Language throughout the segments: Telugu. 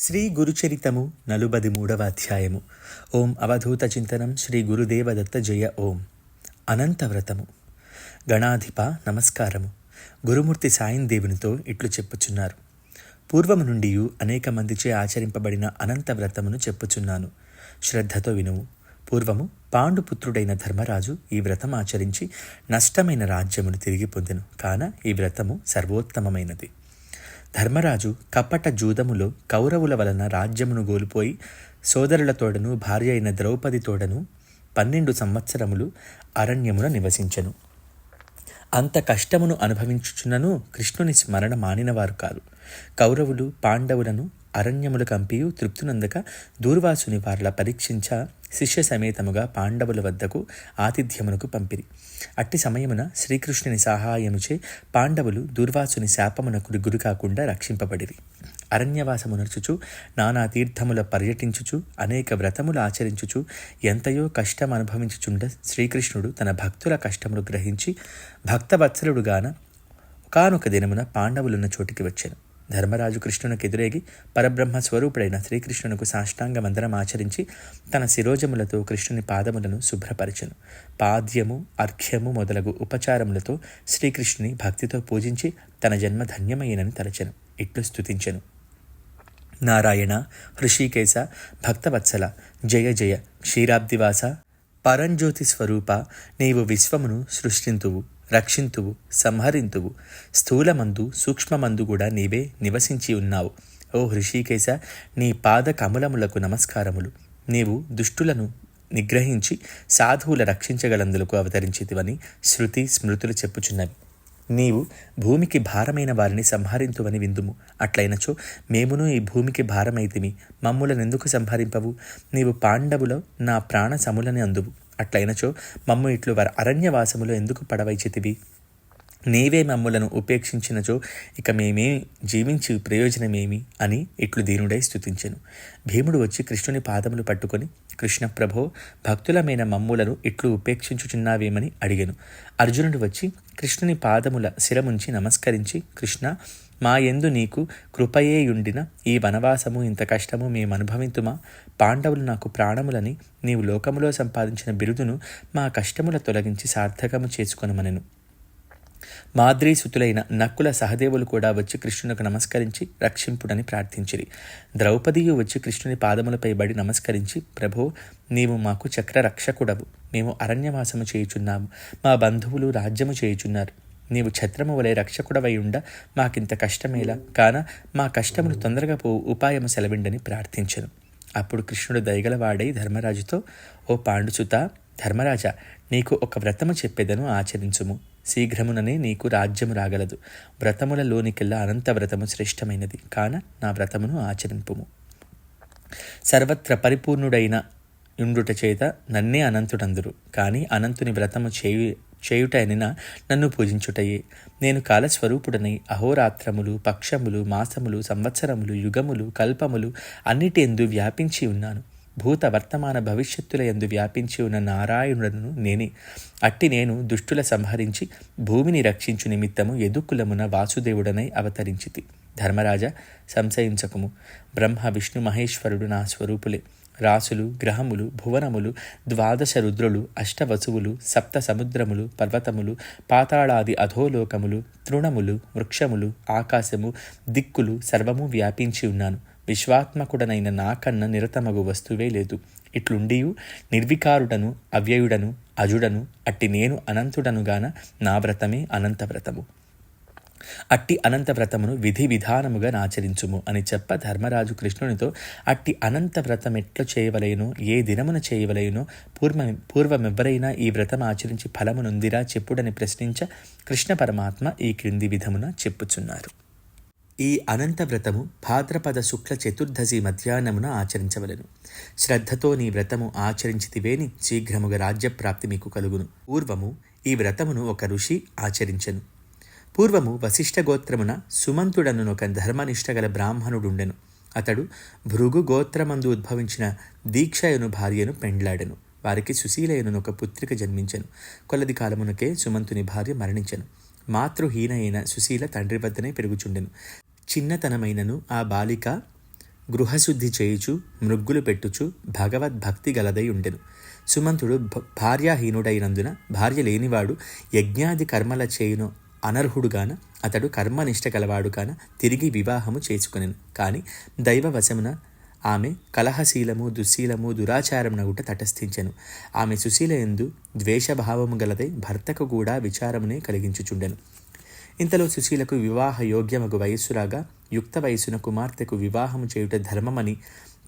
శ్రీ గురుచరితము నలుబది మూడవ అధ్యాయము. ఓం అవధూత చింతనం శ్రీ గురుదేవదత్త జయ ఓం. అనంతవ్రతము. గణాధిప నమస్కారము. గురుమూర్తి సాయం దేవునితో ఇట్లు చెప్పుచున్నారు. పూర్వము నుండి అనేక మందిచే ఆచరింపబడిన అనంత వ్రతమును చెప్పుచున్నాను. శ్రద్ధతో వినువు పూర్వము పాండుపుత్రుడైన ధర్మరాజు ఈ వ్రతం ఆచరించి నష్టమైన రాజ్యమును తిరిగి పొందెను. కాన ఈ వ్రతము సర్వోత్తమమైనది. ధర్మరాజు కపట జూదములో కౌరవుల వలన రాజ్యమును గోల్పోయి సోదరులతోడను భార్య అయిన ద్రౌపదితోడను పన్నెండు సంవత్సరములు అరణ్యమున నివసించెను. అంత కష్టమును అనుభవించుచున్నను కృష్ణుని స్మరణ మానినవారు కాదు. కౌరవులు పాండవులను అరణ్యములు కంపియు తృప్తునందక దూర్వాసుని వార్ల పరీక్షించ శిష్య సమేతముగా పాండవుల వద్దకు ఆతిథ్యమునకు పంపిరి. అట్టి సమయమున శ్రీకృష్ణుని సహాయముచే పాండవులు దూర్వాసుని శాపమునకు గురి కాకుండా రక్షింపబడిరి. అరణ్యవాసమునర్చుచు నానా తీర్థముల పర్యటించుచు అనేక వ్రతములు ఆచరించుచు ఎంతయో కష్టం అనుభవించుచుండ శ్రీకృష్ణుడు తన భక్తుల కష్టమును గ్రహించి భక్తవత్సలుడుగాన ఒకనొక దినమున పాండవులున్న చోటికి వచ్చాను. ధర్మరాజు కృష్ణునికి ఎదురేగి పరబ్రహ్మ స్వరూపుడైన శ్రీకృష్ణునకు సాష్టాంగ మందరం ఆచరించి తన శిరోజములతో కృష్ణుని పాదములను శుభ్రపరచను. పాద్యము అర్ఘ్యము మొదలగు ఉపచారములతో శ్రీకృష్ణుని భక్తితో పూజించి తన జన్మ ధన్యమైనని తలచెను. ఇట్లు స్తుతించెను. నారాయణ హృషికేశ భక్తవత్సల జయ జయ క్షీరాబ్దివాస పరంజ్యోతి స్వరూప నీవు విశ్వమును సృష్టింతువు. రక్షింతువు సంహరింతువు. స్థూలమందు సూక్ష్మమందు కూడా నీవే నివసించి ఉన్నావు. ఓ హృషికేశ నీ పాద కమలములకు నమస్కారములు. నీవు దుష్టులను నిగ్రహించి సాధువుల రక్షించగలందులకు అవతరించితివని శృతి స్మృతులు చెప్పుచున్నవి. నీవు భూమికి భారమైన వారిని సంహరింతువని విందుము. అట్లయినచో మేమును ఈ భూమికి భారమైతిమి. మమ్ములనెందుకు సంహరింపవు? నీవు పాండవులో నా ప్రాణ సములని అందువు. అట్లయినచో మమ్ము ఇట్లు వారి అరణ్యవాసములో ఎందుకు పడవైచితివి? నీవే మమ్ములను ఉపేక్షించినచో ఇక మేమే జీవించి ప్రయోజనమేమి? అని ఇట్లు దీనుడై స్థుతించెను భీముడు వచ్చి కృష్ణుని పాదములు పట్టుకొని కృష్ణ ప్రభో భక్తులమైన మమ్ములను ఇట్లు ఉపేక్షించుచున్నావేమని అడిగెను. అర్జునుడు వచ్చి కృష్ణుని పాదముల శిరముంచి నమస్కరించి కృష్ణ మా ఎందు నీకు కృపయేయుండిన ఈ వనవాసము ఇంత కష్టము మేము అనుభవింతుమా పాండవులు నాకు ప్రాణములని నీవు లోకములో సంపాదించిన బిరుదును మా కష్టముల తొలగించి సార్థకము చేసుకొనమనెను. మాద్రీసుతులైన నక్కుల సహదేవులు కూడా వచ్చి కృష్ణునికి నమస్కరించి రక్షింపుడని ప్రార్థించిరి. ద్రౌపదియు వచ్చి కృష్ణుని పాదములపై బడి నమస్కరించి ప్రభో నీవు మాకు చక్ర రక్షకుడవు మేము అరణ్యవాసము చేయుచున్నాము. మా బంధువులు రాజ్యము చేయుచున్నారు. నీవు ఛత్రము వలె రక్షకుడవై ఉండ మాకింత కష్టమేలా. కాన మా కష్టములు తొందరగా పో ఉపాయము సెలవిండని ప్రార్థించను. అప్పుడు కృష్ణుడు దయగలవాడై ధర్మరాజుతో ఓ పాండుచుత ధర్మరాజా నీకు ఒక వ్రతము చెప్పేదను ఆచరించుము. శీఘ్రముననే నీకు రాజ్యము రాగలదు. వ్రతములలోనికెల్లా అనంత వ్రతము శ్రేష్టమైనది. కాన నా వ్రతమును ఆచరింపుము. సర్వత్ర పరిపూర్ణుడైన యుండుట చేత నన్నే అనంతుడందురు. కానీ అనంతుని వ్రతము చేయు చేయుటనిన నన్ను పూజించుటయే. నేను కాలస్వరూపుడనై అహోరాత్రములు పక్షములు మాసములు సంవత్సరములు యుగములు కల్పములు అన్నిటి ఎందు వ్యాపించి ఉన్నాను. భూత వర్తమాన భవిష్యత్తుల ఎందు వ్యాపించి ఉన్న నారాయణుడను నేనే. అట్టి నేను దుష్టుల సంహరించి భూమిని రక్షించు నిమిత్తము ఎదుకులమున వాసుదేవుడనై అవతరించితి. ధర్మరాజ సంశయించకము. బ్రహ్మ విష్ణు మహేశ్వరుడు నా స్వరూపులే. రాసులు గ్రహములు భువనములు ద్వాదశ రుద్రులు అష్టవసువులు సప్త సముద్రములు పర్వతములు పాతాళాది అధోలోకములు తృణములు వృక్షములు ఆకాశము దిక్కులు సర్వము వ్యాపించి ఉన్నాను. విశ్వాత్మకుడనైన నాకన్న నిరతమగు వస్తువే లేదు. ఇట్లుండియు నిర్వికారుడను అవ్యయుడను అజుడను అట్టి నేను అనంతుడనుగాన నా వ్రతమే అనంత వ్రతము. అట్టి అనంత వ్రతమును విధి విధానముగా ఆచరించుము అని చెప్ప ధర్మరాజు కృష్ణునితో అట్టి అనంత వ్రతం ఎట్ల చేయవలేను? ఏ దినమున చేయవలయనో పూర్వ పూర్వమెవ్వరైనా ఈ వ్రతం ఆచరించి ఫలమునుందిరా చెప్పుడని ప్రశ్నించ కృష్ణ పరమాత్మ ఈ క్రింది విధమున చెప్పుచున్నారు. ఈ అనంత వ్రతము భాద్రపద శుక్ల చతుర్దశి మధ్యాహ్నమున ఆచరించవలను. శ్రద్ధతో నీ వ్రతము ఆచరించితివేని శీఘ్రముగా రాజ్యప్రాప్తి మీకు కలుగును. పూర్వము ఈ వ్రతమును ఒక ఋషి ఆచరించెను. పూర్వము వశిష్ఠ గోత్రమున సుమంతుడను ఒక ధర్మనిష్ట గల బ్రాహ్మణుడుండెను. అతడు భృగు గోత్రమందు ఉద్భవించిన దీక్షయును భార్యను పెండ్లాడెను. వారికి సుశీలయను ఒక పుత్రిక జన్మించెను. కొలది కాలమునకే సుమంతుని భార్య మరణించెను. మాతృహీన అయిన సుశీల తండ్రి వద్దనే పెరుగుచుండెను. చిన్నతనమైనను ఆ బాలిక గృహశుద్ధి చేయుచు మృగ్గులు పెట్టుచు భగవద్భక్తి గలదై ఉండెను. సుమంతుడు భార్యాహీనుడైనందున భార్య లేనివాడు యజ్ఞాది కర్మల చేయును అనర్హుడుగాన అతడు కర్మనిష్ట గలవాడుగాన తిరిగి వివాహము చేసుకునేను. కానీ దైవవశమున ఆమె కలహశీలము దుశ్శీలము దురాచారమునగుట తటస్థించెను. ఆమె సుశీల ఎందు ద్వేషభావము గలదై భర్తకు కూడా విచారమునే కలిగించుచుండెను. ఇంతలో సుశీలకు వివాహ యోగ్యమగు వయస్సురాగా యుక్త వయసున కుమార్తెకు వివాహము చేయుట ధర్మమని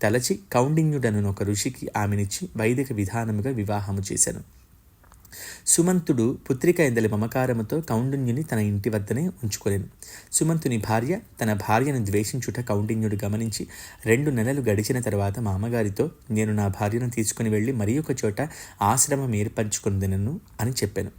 తలచి కౌండిన్యుడను ఒక ఋషికి ఆమెనిచ్చి వైదిక విధానముగా వివాహము చేశాను సుమంతుడు పుత్రిక ఎందలి మమకారముతో కౌండిన్యుని తన ఇంటి వద్దనే ఉంచుకోలేను సుమంతుని భార్య తన భార్యను ద్వేషించుట కౌండిన్యుడు గమనించి రెండు నెలలు గడిచిన తర్వాత మామగారితో నేను నా భార్యను తీసుకుని వెళ్ళి మరి ఒక చోట ఆశ్రమం ఏర్పరచుకుందినను అని చెప్పాను.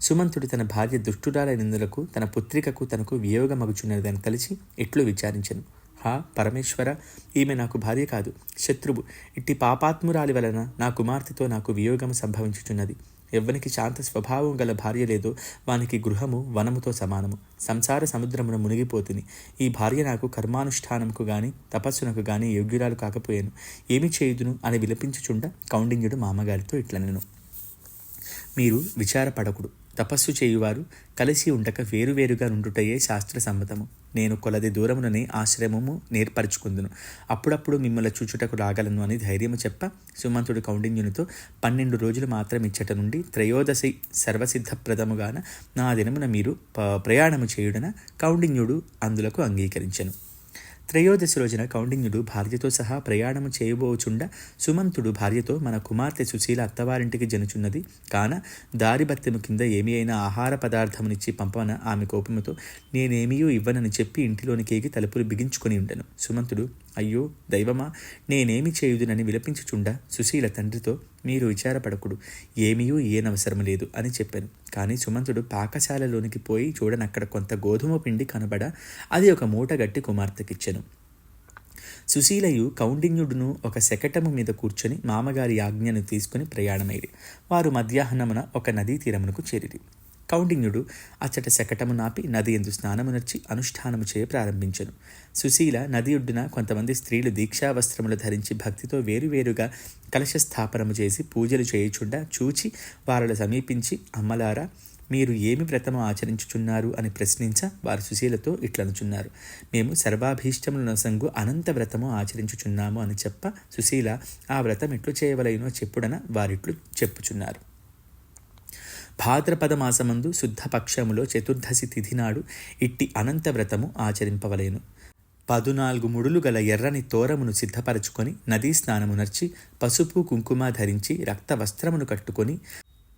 సుమంతుడు తన భార్య దుష్టురాలైనందులకు తన పుత్రికకు తనకు వియోగమగుచున్నదని తలిచి ఇట్లు విచారించను. హా పరమేశ్వర ఈమె నాకు భార్య కాదు. శత్రువు ఇట్టి పాపాత్మురాలి వలన నా కుమార్తెతో నాకు వియోగం సంభవించుచున్నది. ఎవ్వనికి శాంత స్వభావం గల భార్య లేదో. వానికి గృహము వనముతో సమానము. సంసార సముద్రమున మునిగిపోతుంది ఈ భార్య నాకు కర్మానుష్ఠానముకు గాని తపస్సునకు గాని యోగ్యురాలు కాకపోయాను. ఏమి చేయుదును? అని విలపించుచుండ కౌండిన్యుడు మామగారితో ఇట్లనెను. మీరు విచారపడకుడు. తపస్సు చేయువారు కలిసి ఉండక వేరువేరుగా నుండుటయే శాస్త్ర సమ్మతము నేను కొలది దూరముననే ఆశ్రమము నేర్పరుచుకుందును. అప్పుడప్పుడు మిమ్మల్ని చూచుటకు రాగలను అని ధైర్యము చెప్ప సుమంతుడు కౌండిన్యునితో పన్నెండు రోజులు మాత్రం ఇచ్చట నుండి త్రయోదశి సర్వసిద్ధప్రదముగాన నా దినమున మీరు ప్రయాణము చేయుడన కౌండిన్యుడు అందులకు అంగీకరించెను. త్రయోదశి రోజున కౌండిన్యుడు భార్యతో సహా ప్రయాణము చేయబోచుండ సుమంతుడు భార్యతో మన కుమార్తె సుశీల అత్తవారింటికి జనుచున్నది. కాన దారిభత్యము కింద ఏమి అయినా ఆహార పదార్థమునిచ్చి పంపన ఆమె కోపముతో నేనేమీ ఇవ్వనని చెప్పి ఇంటిలోనికేగి తలుపులు బిగించుకొని ఉండను. సుమంతుడు అయ్యో దైవమా నేనేమి చేయుదునని విలపించుచుండ? సుశీల తండ్రితో మీరు విచారపడకుడు ఏమీయూ ఏనవసరం లేదు అని చెప్పాను. కానీ సుమంతుడు పాకశాలలోనికి పోయి చూడనక్కడ కొంత గోధుమ పిండి కనబడ అది ఒక మూట గట్టి కుమార్తెకిచ్చెను. సుశీలయు కౌండిన్యుడును ఒక శకటము మీద కూర్చొని మామగారి ఆజ్ఞను తీసుకుని ప్రయాణమైరి వారు మధ్యాహ్నమున ఒక నదీ తీరమునకు చేరిరి. కౌండిన్యుడు అచ్చట శకటము నాపి నది ఎందు స్నానమునర్చి అనుష్ఠానము చేయ ప్రారంభించెను. సుశీల నది ఒడ్డున కొంతమంది స్త్రీలు దీక్షావస్త్రములు ధరించి భక్తితో వేరువేరుగా కలశ స్థాపనము చేసి పూజలు చేయుచుండా చూచి వారిని సమీపించి అమ్మలారా మీరు ఏమి వ్రతము ఆచరించుచున్నారు? అని ప్రశ్నించ వారు సుశీలతో ఇట్లనుచున్నారు మేము సర్వాభీష్టముల సంగు అనంత వ్రతము ఆచరించుచున్నాము అని చెప్ప సుశీల ఆ వ్రతం ఎట్లు చేయవలైనో? చెప్పుడన వారిట్లు చెప్పుచున్నారు. భాద్రపద మాసమందు శుద్ధపక్షములో చతుర్దశి తిథి నాడు ఇట్టి అనంత వ్రతము ఆచరింపవలేను. పదునాలుగు ముడులు గల ఎర్రని తోరమును సిద్ధపరచుకొని నదీ స్నానమునర్చి పసుపు కుంకుమ ధరించి రక్త వస్త్రమును కట్టుకొని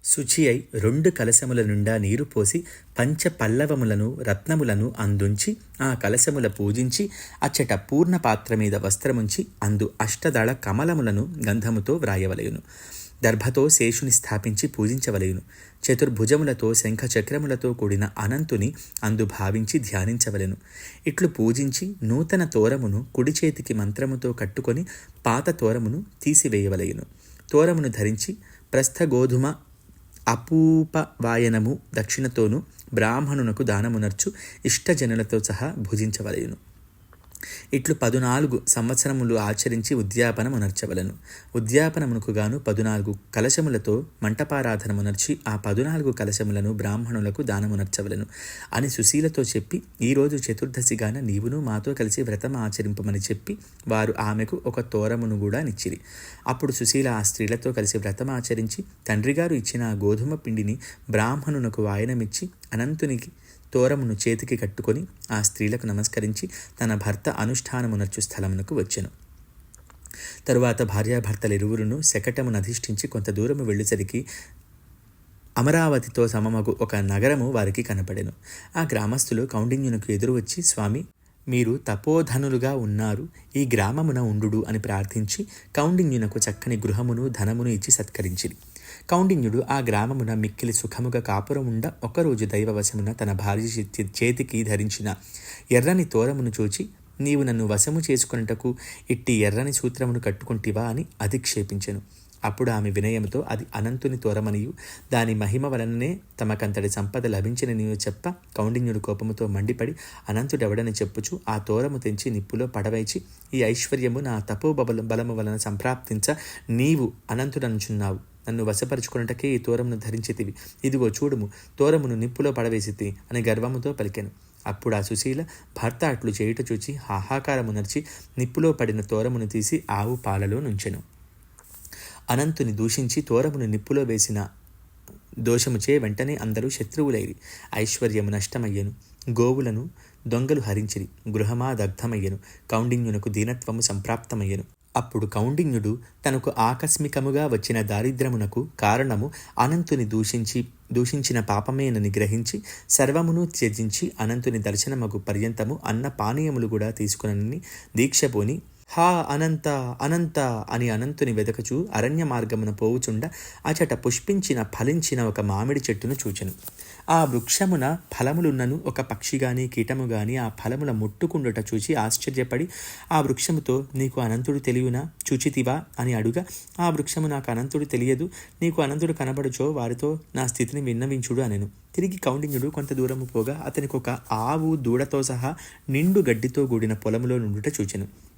శుచి అయి రెండు కలశముల నుండా నీరు పోసి పంచ పల్లవములను రత్నములను అందుంచి ఆ కలశముల పూజించి అచ్చట పూర్ణ పాత్ర మీద వస్త్రముంచి అందు అష్టదళ కమలములను గంధముతో వ్రాయవలయును. దర్భతో శేషుని స్థాపించి పూజించవలయును. చతుర్భుజములతో శంఖచక్రములతో కూడిన అనంతుని అందు భావించి ధ్యానించవలెను. ఇట్లు పూజించి నూతన తోరమును కుడి చేతికి మంత్రముతో కట్టుకొని పాత తోరమును తీసివేయవలయును తోరమును ధరించి ప్రస్థగోధుమ అపూపవాయనము దక్షిణతోనూ బ్రాహ్మణునకు దానమునర్చు ఇష్టజనులతో సహా భుజించవలయును ఇట్లు పదునాలుగు సంవత్సరములు ఆచరించి ఉద్యాపనమునర్చవలను. ఉద్యాపనమునకు గాను పదునాలుగు కలశములతో మంటపారాధనమునర్చి ఆ పదునాలుగు కలశములను బ్రాహ్మణులకు దానమునర్చవలను అని సుశీలతో చెప్పి ఈరోజు చతుర్దశిగాన నీవును మాతో కలిసి వ్రతం ఆచరింపమని చెప్పి వారు ఆమెకు ఒక తోరమును కూడా నిచ్చిరి. అప్పుడు సుశీల ఆ స్త్రీలతో కలిసి వ్రతం ఆచరించి తండ్రిగారు ఇచ్చిన ఆ గోధుమ పిండిని బ్రాహ్మణునకు వాయనమిచ్చి అనంతునికి తోరమును చేతికి కట్టుకొని ఆ స్త్రీలకు నమస్కరించి తన భర్త అనుష్ఠానమునర్చు స్థలమునకు వచ్చెను. తరువాత భార్యాభర్తలిరువురును శకటమును అధిష్ఠించి కొంత దూరము వెళ్ళేసరికి అమరావతితో సమమగు ఒక నగరము వారికి కనపడెను. ఆ గ్రామస్తులు కౌండిన్యునకు ఎదురు వచ్చి స్వామి మీరు తపోధనులుగా ఉన్నారు ఈ గ్రామమున ఉండుడు అని ప్రార్థించి కౌండిన్యునకు చక్కని గృహమును ధనమును ఇచ్చి సత్కరించింది కౌండిన్యుడు ఆ గ్రామమున మిక్కిలి సుఖముగా కాపురముండ ఒకరోజు దైవవశమున తన భార్య చేతికి ధరించిన ఎర్రని తోరమును చూచి నీవు నన్ను వశము చేసుకున్నటకు ఇట్టి ఎర్రని సూత్రమును కట్టుకుంటివా అని అధిక్షేపించెను. అప్పుడు ఆమె వినయముతో అది అనంతుని తోరమనియు దాని మహిమ వలననే తమకంతటి సంపద లభించిన నీవు చెప్ప. కౌండిన్యుడు కోపముతో మండిపడి అనంతుడెవడని చెప్పుచు ఆ తోరము తెంచి నిప్పులో పడవైచి ఈ ఐశ్వర్యము నా తపోబల బలము వలన సంప్రాప్తించ. నీవు అనంతుడనుచున్నావు. నన్ను వశపరుచుకున్నటకే ఈ తోరమును ధరించితివి. ఇదిగో చూడుము తోరమును నిప్పులో పడవేసితి అని గర్వముతో పలికెను. అప్పుడు ఆ సుశీల భర్త అట్లు చేయుట చూచి హాహాకారము నర్చి నిప్పులో పడిన తోరమును తీసి ఆవు పాలలో నుంచెను. అనంతుని దూషించి తోరమును నిప్పులో వేసిన దోషముచే వెంటనే అందరూ శత్రువులైరి. ఐశ్వర్యము నష్టమయ్యను. గోవులను దొంగలు హరించిరి. గృహమా దగ్ధమయ్యను కౌండిన్యునకు దీనత్వము సంప్రాప్తమయ్యను. అప్పుడు కౌండిన్యుడు తనకు ఆకస్మికముగా వచ్చిన దారిద్రమునకు కారణము అనంతుని దూషించి దూషించిన పాపమేనని గ్రహించి సర్వమును త్యజించి అనంతుని దర్శనమగు పర్యంతము అన్న పానీయములు కూడా తీసుకునని దీక్షపోని హా అనంత అనంత అని అనంతుని వెదకచూ అరణ్య మార్గమున పోవుచుండ అచట పుష్పించిన ఫలించిన ఒక మామిడి చెట్టును చూచెను. ఆ వృక్షమున ఫలములున్నను ఒక పక్షి గాని కీటము గాని ఆ ఫలముల ముట్టుకుండుట చూచి ఆశ్చర్యపడి ఆ వృక్షముతో నీకు అనంతుడు తెలియనా? చూచితివా? అని అడుగా ఆ వృక్షము నాకు అనంతుడు తెలియదు. నీకు అనంతుడు కనబడుచో వారితో నా స్థితిని విన్నవించుడు అనెను. తిరిగి కౌండిన్యుడు కొంత దూరము పోగా అతనికి ఒక ఆవు దూడతో సహా నిండు గడ్డితో కూడిన పొలములో నుండుట చూచెను.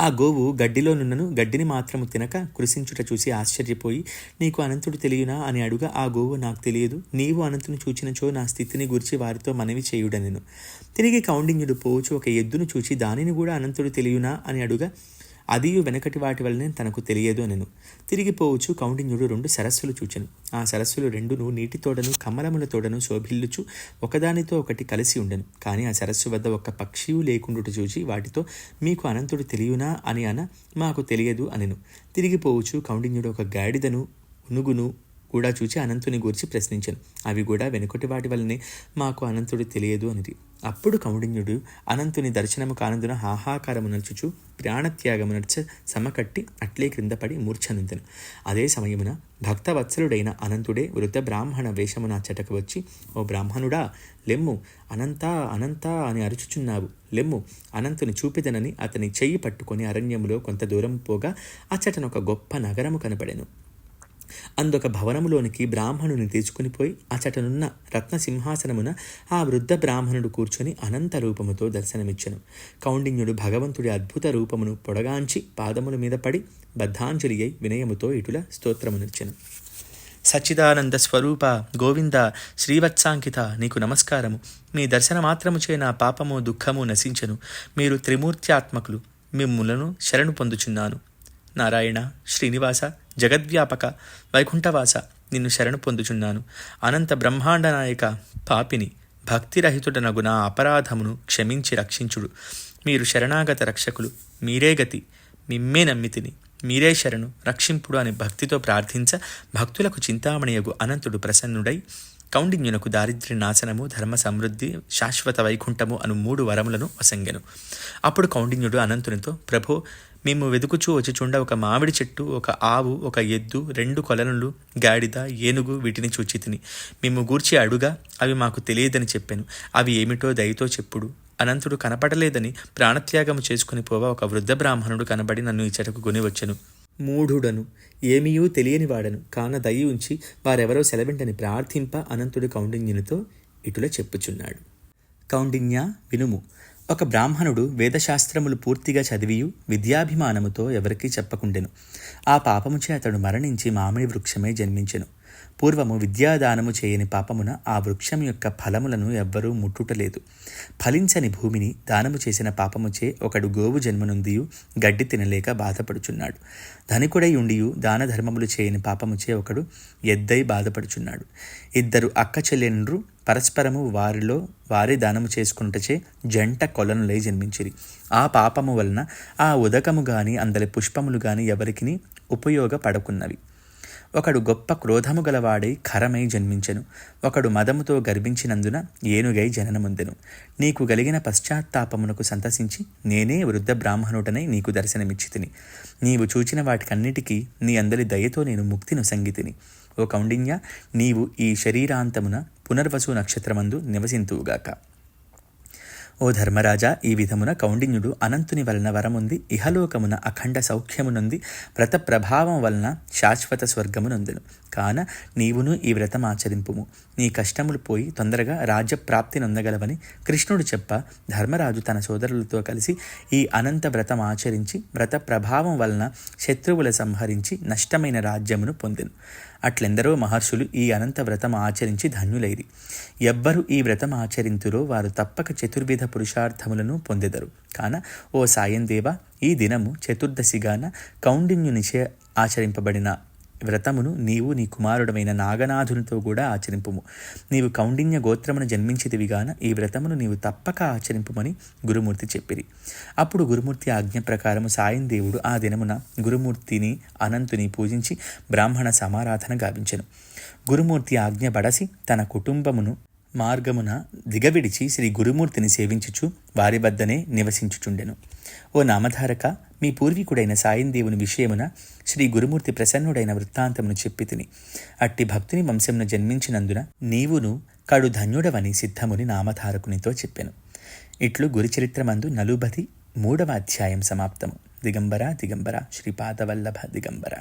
ఆ గోవు గడ్డిలో నున్నను గడ్డిని మాత్రము తినక కృషించుట చూసి ఆశ్చర్యపోయి నీకు అనంతుడు తెలియనా? అని అడుగా ఆ గోవు నాకు తెలియదు. నీవు అనంతుని చూచినచో నా స్థితిని గురించి వారితో మనవి చేయుడనెను తిరిగి కౌండిన్యుడు పోవచ్చు. ఒక ఎద్దును చూచి దానిని కూడా అనంతుడు తెలియనా? అని అడుగా అది వెనకటి వాటి వల్లనే తనకు తెలియదు అనెను. తిరిగిపోవచ్చు కౌండిన్యుడు రెండు సరస్సులు చూచెను. ఆ సరస్సులు రెండును నీటి తోడను కమలముల తోడను శోభిల్లుచు ఒకదానితో ఒకటి కలిసి ఉండెను. కానీ ఆ సరస్సు వద్ద ఒక పక్షియు లేకుండుట చూచి వాటితో మీకు అనంతుడు తెలియనా అని అన మాకు తెలియదు అనెను. తిరిగిపోవచ్చు కౌండిన్యుడు ఒక గాడిదను ఉనుగును కూడా చూచి అనంతుని గురించి ప్రశ్నించాను. అవి కూడా వెనుకటి వాటి వల్లనే మాకు అనంతుడు తెలియదు అనేది. అప్పుడు కౌండిన్యుడు అనంతుని దర్శనము కానందున హాహాకారము నడుచుచు ప్రాణత్యాగము నడిచ సమకట్టి అట్లే క్రింద పడి మూర్ఛనుందెను. అదే సమయమున భక్తవత్సలుడైన అనంతుడే వృద్ధ బ్రాహ్మణ వేషమున చెటకు వచ్చి ఓ బ్రాహ్మణుడా లెమ్ము అనంతా అనంతా అని అరుచుచున్నావు. లెమ్ము అనంతుని చూపిదనని అతని చెయ్యి పట్టుకొని అరణ్యములో కొంత దూరం పోగా అచ్చటనొక గొప్ప నగరము కనపడెను. అందొక భవనములోనికి బ్రాహ్మణుని తీసుకునిపోయి అచటనున్న రత్న సింహాసనమున ఆ వృద్ధ బ్రాహ్మణుడు కూర్చొని అనంత రూపముతో దర్శనమిచ్చను. కౌండిన్యుడు భగవంతుడి అద్భుత రూపమును పొడగాంచి పాదముల మీద పడి బద్ధాంజలి అయి వినయముతో ఇటుల స్తోత్రమునిచ్చను. సచ్చిదానంద స్వరూప గోవింద శ్రీవత్సాంకిత నీకు నమస్కారము. మీ దర్శన మాత్రముచే నా పాపము దుఃఖము నశించను. మీరు త్రిమూర్త్యాత్మకులు. మిమ్ములను శరణు పొందుచున్నాను. నారాయణ శ్రీనివాస జగద్వ్యాపక వైకుంఠవాస నిన్ను శరణు పొందుచున్నాను. అనంత బ్రహ్మాండ నాయక పాపిని భక్తిరహితుడనగు నా అపరాధమును క్షమించి రక్షించుడు. మీరు శరణాగత రక్షకులు మీరే గతి మిమ్మే నమ్మితిని మీరే శరణు రక్షింపుడు అని భక్తితో ప్రార్థించ భక్తులకు చింతామణియగు అనంతుడు ప్రసన్నుడై కౌండిన్యునకు దారిద్ర్య నాశనము ధర్మ సమృద్ధి శాశ్వత వైకుంఠము అను మూడు వరములను వసంగెను. అప్పుడు కౌండిన్యుడు అనంతునితో ప్రభో మేము వెతుకుచూ వచ్చిచుండ ఒక మామిడి చెట్టు ఒక ఆవు ఒక ఎద్దు రెండు కొలనులు గాడిద ఏనుగు వీటిని చూచి తిని. మేము గూర్చి అడుగా అవి మాకు తెలియదని చెప్పాను. అవి ఏమిటో దయతో చెప్పుడు. అనంతుడు కనపడలేదని ప్రాణత్యాగము చేసుకుని పోవా ఒక వృద్ధ బ్రాహ్మణుడు కనబడి నన్ను ఇచ్చటకు కొని వచ్చను. మూఢుడను. ఏమీయూ తెలియని వాడను. కాన దయ ఉంచి వారెవరో సెలవింటని ప్రార్థింప అనంతుడు కౌండిన్యునితో ఇటుల చెప్పుచున్నాడు. కౌండిన్య వినుము. ఒక బ్రాహ్మణుడు వేదశాస్త్రములు పూర్తిగా చదివియు విద్యాభిమానముతో ఎవరికీ చెప్పకుండెను. ఆ పాపముచే అతడు మరణించి మామిడి వృక్షమే జన్మించెను. పూర్వము విద్యాదానము చేయని పాపమున ఆ వృక్షం యొక్క ఫలములను ఎవ్వరూ ముట్టుటలేదు. ఫలించని భూమిని దానము చేసిన పాపముచే ఒకడు గోవు జన్మనుందియు గడ్డి తినలేక బాధపడుచున్నాడు. ధనికుడై ఉండియు దాన ధర్మములు చేయని పాపముచే ఒకడు ఎద్దై బాధపడుచున్నాడు. ఇద్దరు అక్క చెల్లెండ్రు పరస్పరము వారిలో వారి దానము చేసుకుంటచే జంట కొలనులై జన్మించిరి. ఆ పాపము వలన ఆ ఉదకము గాని అందరి పుష్పములు గాని ఎవరికి ఉపయోగపడకున్నవి. ఒకడు గొప్ప క్రోధము గలవాడై ఖరమై జన్మించెను. ఒకడు మదముతో గర్భించినందున ఏనుగై జననముందెను. నీకు గలిగిన పశ్చాత్తాపమునకు సంతసించి నేనే వృద్ధ బ్రాహ్మణుడనై నీకు దర్శనమిచ్చి తిని నీవు చూచిన వాటికన్నిటికీ నీ అందరి దయతో నేను ముక్తిను సంగితిని. ఓ కౌండిన్య నీవు ఈ శరీరాంతమున పునర్వసు నక్షత్రమందు నివసింతువుగాక. ఓ ధర్మరాజా ఈ విధమున కౌండిన్యుడు అనంతుని వలన వరముంది ఇహలోకమున అఖండ సౌఖ్యమునుంది వ్రత ప్రభావం వలన శాశ్వత స్వర్గమునందును. కాన నీవును ఈ వ్రతం ఆచరింపుము. నీ కష్టములు పోయి తొందరగా రాజ్యప్రాప్తి నొందగలవని కృష్ణుడు చెప్ప ధర్మరాజు తన సోదరులతో కలిసి ఈ అనంత వ్రతం ఆచరించి వ్రత ప్రభావం వలన శత్రువుల సంహరించి నష్టమైన రాజ్యమును పొందెను. అట్లెందరో మహర్షులు ఈ అనంత వ్రతం ఆచరించి ధన్యులైరి. ఎవ్వరు ఈ వ్రతం ఆచరింతురో వారు తప్పక చతుర్విధ పురుషార్థములను పొందెదరు. కాన ఓ సాయందేవ ఈ దినము చతుర్దశిగాన కౌండిన్యునిచే ఆచరింపబడిన వ్రతమును నీవు నీ కుమారుడమైన నాగనాథునితో కూడా ఆచరింపుము. నీవు కౌండిన్య గోత్రమును జన్మించితివిగాన ఈ వ్రతమును నీవు తప్పక ఆచరింపుమని గురుమూర్తి చెప్పిరి. అప్పుడు గురుమూర్తి ఆజ్ఞ ప్రకారము సాయం దేవుడు ఆ దినమున గురుమూర్తిని అనంతుని పూజించి బ్రాహ్మణ సమారాధన గావించెను. గురుమూర్తి ఆజ్ఞ బడసి తన కుటుంబమును మార్గమున దిగవిడిచి శ్రీ గురుమూర్తిని సేవించుచు వారి వద్దనే నివసించుచుండెను. ఓ నామధారక మీ పూర్వీకుడైన సాయందేవుని విషయమున శ్రీ గురుమూర్తి ప్రసన్నుడైన వృత్తాంతమును చెప్పి తిని అట్టి భక్తుని వంశమును జన్మించినందున నీవును కడు ధన్యుడవని సిద్ధముని నామధారకునితో చెప్పెను. ఇట్లు గురుచరిత్రమందు నలుబది మూడవ అధ్యాయం సమాప్తము. దిగంబర దిగంబర శ్రీపాదవల్లభ దిగంబర.